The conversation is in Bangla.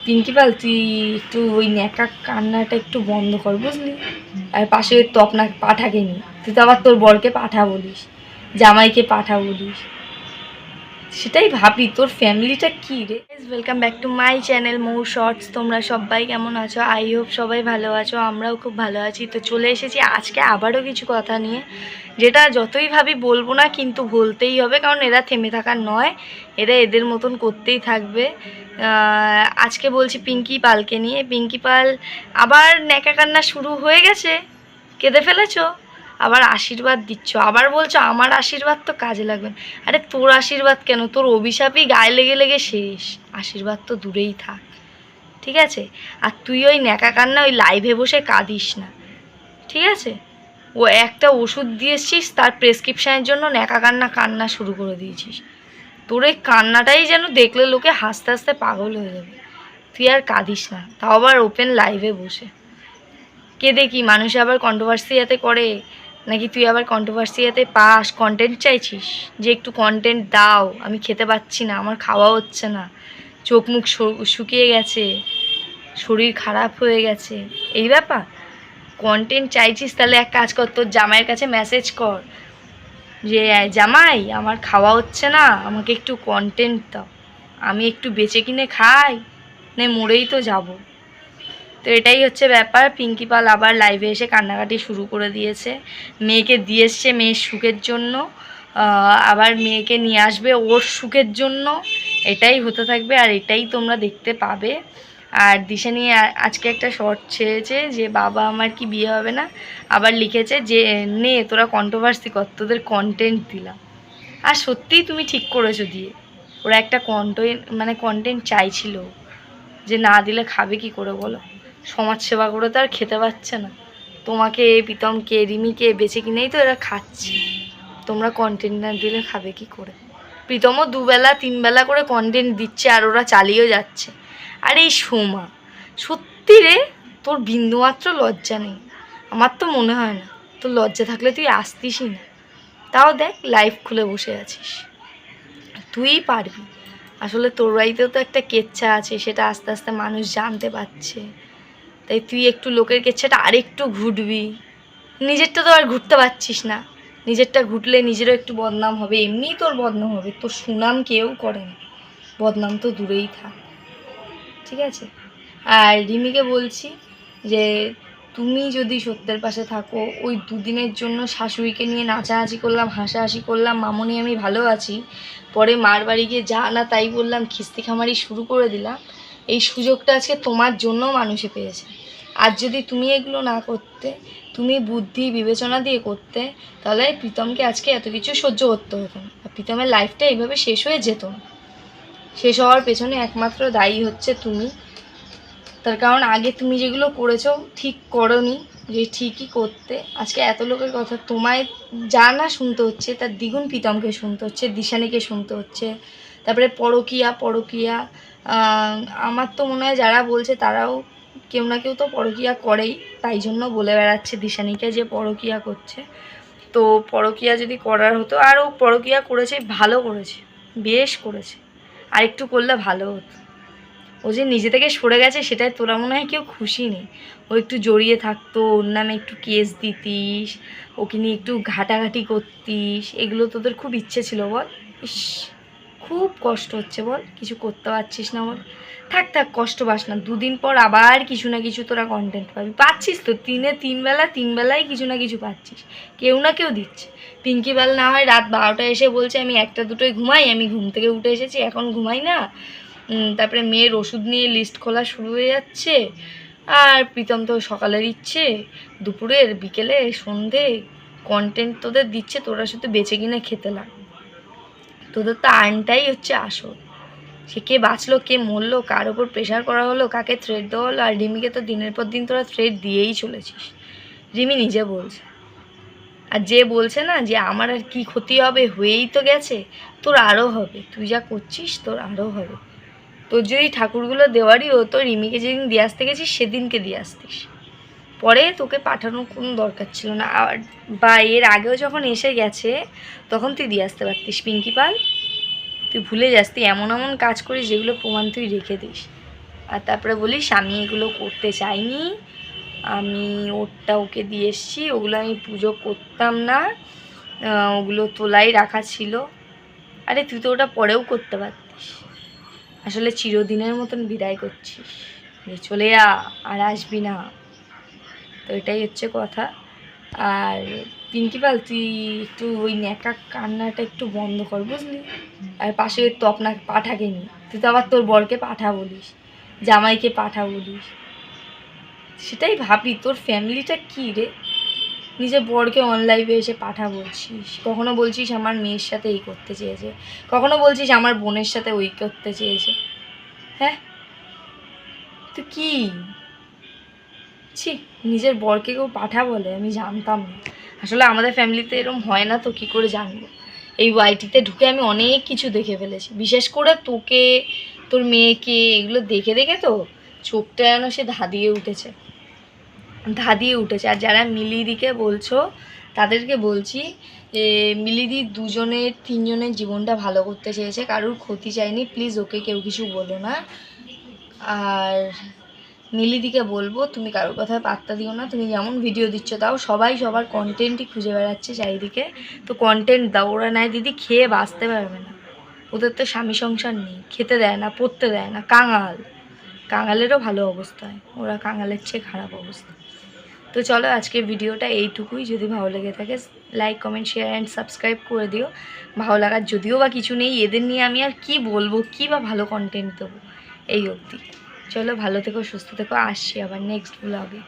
পিঙ্কি পাল তুই একটু ওই ন্যাকা কান্নাটা একটু বন্ধ কর, বুঝলি? আর পাশে তো আপনাকে পাঠাকে নি তুই তো আবার তোর বরকে পাঠা বলিস জামাইকে পাঠা বলিস সেটাই ভাবি, তোর ফ্যামিলিটা কি রে? Welcome back to my channel Mou shorts তোমরা সবাই কেমন আছো? আই হোপ সবাই ভালো আছো, আমরাও খুব ভালো আছি। তো চলে এসেছি আজকে আবারও কিছু কথা নিয়ে, যেটা যতই ভাবি বলব না, কিন্তু বলতেই হবে, কারণ এরা থেমে থাকার নয়, এরা এদের মতন করতেই থাকবে। আজকে বলছি পিঙ্কি পালকে নিয়ে। পিঙ্কি পাল আবার ন্যাকা কান্না শুরু হয়ে গেছে। কেঁদে ফেলেছো? আবার আশীর্বাদ দিচ্ছ। আবার বলছো, আমার আশীর্বাদ তো কাজে লাগবে আরে তোর আশীর্বাদ কেন? তোর অভিশাপই গায়ে লেগে লেগে শেষ। আশীর্বাদ তো দূরেই থাক। ঠিক আছে? আর তুই ওই ন্যাকা কান্না ওই লাইভে বসে কাঁদিস না। ঠিক আছে? ও একটা ওষুধ দিয়েছিস তার প্রেসক্রিপশানের জন্য ন্যাকা কান্না কান্না শুরু করে দিয়েছিস। তোর এই কান্নাটাই যেন দেখলে লোকে হাসতে হাসতে পাগল হয়ে যাবে। তুই আর কাঁদিস না। তাও আবার ওপেন লাইভে বসে। কে দেখি? মানুষ আবার কন্ট্রোভার্সি যাতে করে। নাকি তুই আবার কন্ট্রোভার্সি এতে পাস? কন্টেন্ট চাইছিস? যে একটু কন্টেন্ট দাও। আমি খেতে পাচ্ছি না, আমার খাওয়া হচ্ছে না। চোখ মুখ শুকিয়ে গেছে, শরীর খারাপ হয়ে গেছে। এই ব্যাপার? কন্টেন্ট চাইছিস তাহলে এক কাজ কর, তোর জামাইয়ের কাছে মেসেজ কর যে জামাই, আমার খাওয়া হচ্ছে না, আমাকে একটু কন্টেন্ট দাও। আমি একটু বেচে কিনে খাই, নে মরেই তো যাব। তো এটাই হচ্ছে ব্যাপার। পিঙ্কি পাল আবার লাইভে এসে কান্নাকাটি শুরু করে দিয়েছে। মেয়েকে দিয়ে এসছে মেয়ের সুখের জন্য। আবার মেয়েকে নিয়ে আসবে ওর সুখের জন্য। এটাই হতে থাকবে আর এটাই তোমরা দেখতে পাবে। আর দিশা নিয়ে আজকে একটা শর্ট ছেড়েছে যে, বাবা আমার কি বিয়ে হবে না? আবার লিখেছে যে, নে, তোরা কন্ট্রোভার্সি কর, তোদের কন্টেন্ট দিলাম। আর সত্যিই তুমি ঠিক করেছ দিয়ে। ওরা একটা কন্টেন্ট মানে কন্টেন্ট চাইছিল। যে, না দিলে খাবে কি করে বলো? সমাজ সেবা করে তো আর খেতে পাচ্ছে না। তোমাকে প্রীতমকে রিমিকে বেছে কিনেই তো এরা খাচ্ছে। তোমরা কন্টেন্ট না দিলে খাবে কি করে? প্রীতমও দুবেলা, তিনবেলা করে কন্টেন্ট দিচ্ছে আর ওরা চালিয়েও যাচ্ছে। আর এই সোমা, সত্যি রে? তোর বিন্দুমাত্র লজ্জা নেই। আমার তো মনে হয় না, তোর লজ্জা থাকলে তুই আসতিসই না। তাও দেখ লাইভ খুলে বসে আছিস। তুই পারবি। আসলে তোর বাড়িতেও তো একটা কেচ্ছা আছে, সেটা আস্তে আস্তে মানুষ জানতে পারছে। তাই তুই একটু লোকের কেচ্ছাটা আরেকটু ঘুটবি। নিজেরটা তো আর ঘুরতে পারছিস না। নিজেরটা ঘুটলে নিজেরও একটু বদনাম হবে। এমনিই তোর বদনাম হবে। তোর সুনাম কেউ করে না। বদনাম তো দূরেই থাক। ঠিক আছে? আর রিমিকে বলছি যে তুমি যদি সত্যের পাশে থাকো, ওই দুদিনের জন্য শাশুড়িকে নিয়ে নাচানাচি করলাম, হাসাহাসি করলাম, মামনি আমি ভালো আছি, পরে মার বাড়ি গিয়ে যা না তাই বললাম, খিস্তি খামারি শুরু করে দিলাম, এই সুযোগটা আজকে তোমার জন্য মানুষে পেয়েছে। আর যদি তুমি এগুলো না করতে, তুমি বুদ্ধি, বিবেচনা দিয়ে করতে, তাহলে প্রীতমকে আজকে এত কিছু সহ্য করতে হতো না। আর প্রীতমের লাইফটা এইভাবে শেষ হয়ে যেত শেষ হওয়ার পেছনে একমাত্র দায়ী হচ্ছে তুমি। তার কারণ আগে তুমি যেগুলো করেছ ঠিক করনি, যে ঠিকই করতে। আজকে এত লোকের কথা তোমায় যা না শুনতে হচ্ছে, তার দ্বিগুণ প্রীতমকে শুনতে হচ্ছে, দিশানিকে শুনতে হচ্ছে। তারপরে পরকিয়া পরকিয়া আমার তো মনে হয় যারা বলছে তারাও কেউ না কেউ তো পরকিয়া করেই, তাই জন্য বলে বেড়াচ্ছে দিশানিকে যে পরকিয়া করছে। তো পরকিয়া যদি করার হতো, আর ও পরকিয়া করেছে, ভালো করেছে, বেশ করেছে। আর একটু করলে ভালো হতো। ও যে নিজে থেকে সরে গেছে সেটাই তোরা মনে হয় কেউ খুশি নেই। ও একটু জড়িয়ে থাকতো, ওর নামে একটু কেস দিতিস, ওকে নিয়ে একটু ঘাটাঘাটি করতিস, এগুলো তোদের খুব ইচ্ছে ছিল বল? ইস, খুব কষ্ট হচ্ছে বল? কিছু করতে পারছিস না বল? থাক থাক, কষ্ট পাস না। দুদিন পর আবার কিছু না কিছু তোরা কন্টেন্ট পাবি। পাচ্ছিস তো তিনে তিন বেলা, তিন বেলায় কিছু না কিছু পাচ্ছিস। কেউ না কেউ দিচ্ছে। পিঙ্কি না হয় রাত বারোটায় এসে বলছে, আমি একটা দুটোয় ঘুমাই, আমি ঘুম থেকে উঠে এসেছি, এখন ঘুমাই না? তারপরে মেয়ের ওষুধ নিয়ে লিস্ট খোলা শুরু হয়ে যাচ্ছে। আর প্রীতম তো সকালে দিচ্ছে দুপুরের, বিকেলে, সন্ধে কন্টেন্ট তোদের দিচ্ছে, তোরা শুধু বেঁচে কিনে খেতে লাগ। তোদের তো আর্নটাই হচ্ছে আসল। সে কে বাঁচলো, কে মরলো, কার ওপর প্রেশার করা হলো, কাকে থ্রেড দেওয়া হলো, আর রিমিকে তো দিনের পর দিন তোরা থ্রেড দিয়েই চলেছিস। রিমি নিজে বলছে। আর যে বলছে না যে আমার আর কি ক্ষতি হবে, হয়েই তো গেছে, তোর আরও হবে। তুই যা করছিস, তোর আরও হবে। তোর যদি ঠাকুরগুলো দেওয়ারই হতো, রিমিকে যেদিন দিয়ে আসতে গেছিস, সেদিনকে দিয়ে আসতিস। পরে তোকে পাঠানোর কোনো দরকার ছিল না। আর বা এর আগেও যখন এসে গেছে, তখন তুই দিয়ে আসতে পারতিস। পিঙ্কি পাল, তুই ভুলে যাস, তুই এমন এমন কাজ করিস যেগুলো প্রমাণ তুই রেখে দিস। আর তারপরে বলিস, আমি এগুলো করতে চাইনি। আমি ওরটা ওকে দিয়ে এসছি, ওগুলো আমি পুজো করতাম না। ওগুলো তোলাই রাখা ছিল। আরে, তুই তো ওটা পরেও করতে পারতিস। আসলে চিরদিনের মতন বিদায় করছিস। চলে যা, আর আসবি না। তো এটাই হচ্ছে কথা। আর পিঙ্কিপাল তুই একটু ওই ন্যাকা কান্নাটা একটু বন্ধ কর, বুঝলি? আর পাশে তো আপনার পাঠাকে নি তুই তো আবার তোর বরকে পাঠা বলিস, জামাইকে পাঠা বলিস। সেটাই ভাবি, তোর ফ্যামিলিটা কী রে? নিজের বরকে অন অনলাইভে এসে পাঠা বলছিস? কখনো বলছিস আমার মেয়ের সাথে এই করতে চেয়েছে? কখনো বলছিস আমার বোনের সাথে ওই করতে চেয়েছে? হ্যাঁ? তো কি? ছি, নিজের বরকে কেউ পাঠা বলে, আমি জানতাম না। আসলে আমাদের ফ্যামিলিতে এরকম হয় না তো, কি করে জানব? এই ওয়াইটিতে ঢুকে আমি অনেক কিছু দেখে ফেলেছি। বিশেষ করে তোকে, তোর মেয়েকে, এগুলো দেখে দেখে তো চোখটা যেন সে ধাঁধিয়ে উঠেছে। ধাঁধিয়ে উঠেছে। আর যারা মিলিদিকে বলছো, তাদেরকে বলছি যে, মিলিদি দুজনের, তিনজনের জীবনটা ভালো করতে চেয়েছে, কারোর ক্ষতি চাইনি। প্লিজ ওকে কেউ কিছু বলো না। আর মিলিদিকে বলব, তুমি কারোর কথায় পাত্তা দিও না। তুমি যেমন ভিডিও দিচ্ছ তাও সবাই সবার কন্টেন্টই খুঁজে বেড়াচ্ছে চারিদিকে। তো কন্টেন্ট দাও, ওরা নেয় দিদি, খেয়ে বাঁচতে পারবে না। ওদের তো স্বামী সংসার নেই, খেতে দেয় না, পড়তে দেয় না, কাঙাল। কাঙালেরও ভালো অবস্থা হয়, ওরা কাঙালের চেয়ে খারাপ অবস্থা। তো চলো আজকের ভিডিওটা এইটুকুই। যদি ভালো লেগে থাকে like comment share and subscribe করে দিও। ভালো লাগার যদিও বা কিছু নেই, এদের নিয়ে আমি আর কি বলব, কি বা ভালো কন্টেন্ট দেবো, এই অবধি। চলো ভালো থেকো, সুস্থ থেকো, আসছি আবার নেক্সট ব্লগে